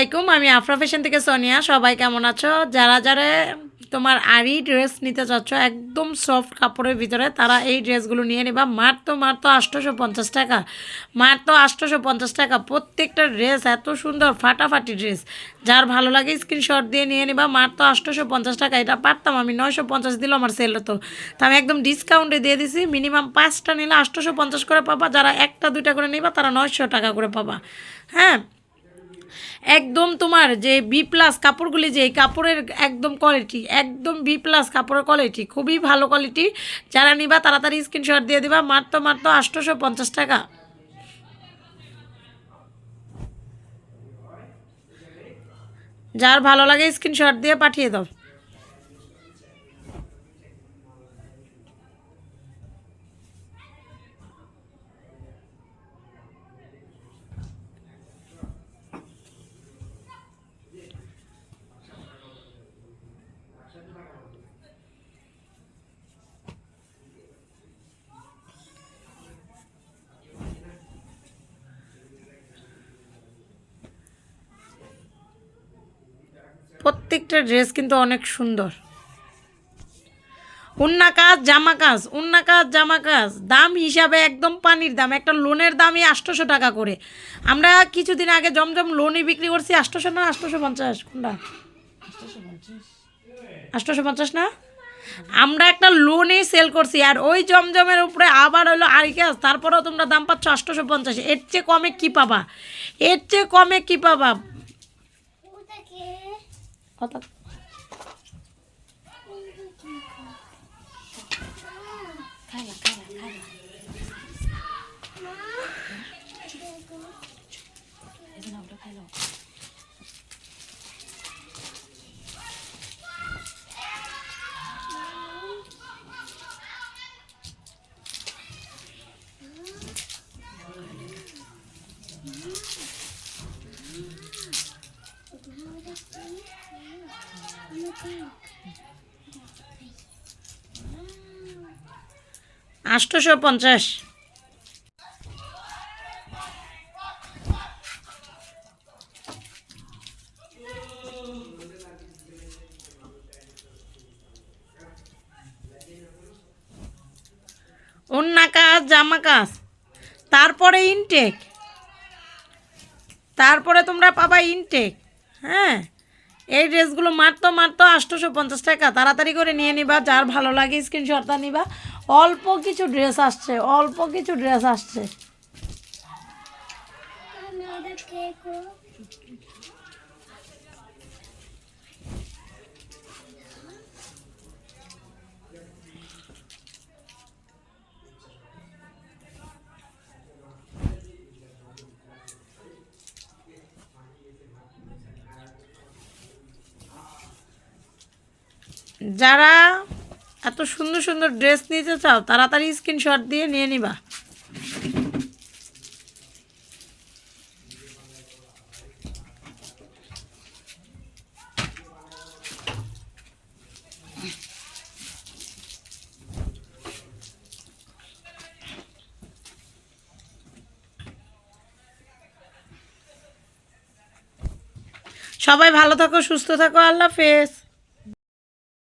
আলাইকুম, আমি আফরা ফ্যাশন থেকে সোনিয়া। সবাই কেমন আছো? যারা যারা তোমার আরি ড্রেস নিতে চাচ্ছ একদম সফট কাপড়ের ভিতরে, তারা এই ড্রেসগুলো নিয়ে নিবা। মার তো আটশোশো পঞ্চাশ টাকা। মার তো আটশোশো পঞ্চাশ টাকা। প্রত্যেকটা ড্রেস এত সুন্দর, ফাটাফাটি ড্রেস। যার ভালো লাগে স্ক্রিনশট দিয়ে নিয়ে নিবা। তো আটশোশো পঞ্চাশ টাকা। এটা পারতাম আমি নয়শো পঞ্চাশ দিল আমার সেল হতো তা। আমি একদম ডিসকাউন্টে দিয়ে দিছি। মিনিমাম পাঁচটা নিলে আটশোশো পঞ্চাশ করে পাবা। যারা একটা, দুইটা করে নিবা, তারা নয়শো টাকা করে পাবা। হ্যাঁ? একদম তোমার যে বি প্লাস কাপড়গুলি যে এই কাপড়ের একদম কোয়ালিটি একদম বি প্লাস কাপড়ের কোয়ালিটি খুবই ভালো কোয়ালিটি যারা নিবা তাড়াতাড়ি স্ক্রিনশট দিয়ে দিবা, মাত্র মাত্র আটশোশো পঞ্চাশ টাকা। যার ভালো লাগে স্ক্রিনশট দিয়ে পাঠিয়ে দাও। প্রত্যেকটা ড্রেস কিন্তু অনেক সুন্দর। উন্না কাজ, জামা কাজ, উন্না কাজ, জামা কাজ। দাম হিসাবে একদম পানির দাম, একটা লোনের দামই আটশোশো টাকা করে। আমরা কিছুদিন আগে জমজম লোনই বিক্রি করছি, আটশোশো না আটশোশো পঞ্চাশ? কোনটা? আটশোশো পঞ্চাশ না? আমরা একটা লোনেই সেল করছি, আর ওই জমজমের উপরে আবার হলো আরিকাজ তারপরেও তোমরা দাম পাচ্ছ আটশোশো পঞ্চাশ। এর চেয়ে কমে কী পাবা? এর চেয়ে কমে কী পাবা? 好的。看了看了看了。看了 আটশোশো পঞ্চাশ। অন্যা কাজ জামা কাজ তারপরে ইনটেক। তারপরে তোমরা পাবা ইনটেক। হ্যাঁ? এই ড্রেসগুলো মারতো মারতো আটশোশো পঞ্চাশ টাকা। তাড়াতাড়ি করে নিয়ে নিবা, যার ভালো লাগে স্ক্রিনশটটা নিবা। অল্প কিছু ড্রেস আসছে, অল্প কিছু ড্রেস আসছে। যারা এত সুন্দর সুন্দর ড্রেস নিতে চাও, তাড়াতাড়ি স্ক্রিনশট দিয়ে নিয়ে নিবা। সবাই ভালো থাকো, সুস্থ থাকো, আল্লাহ হাফেজ।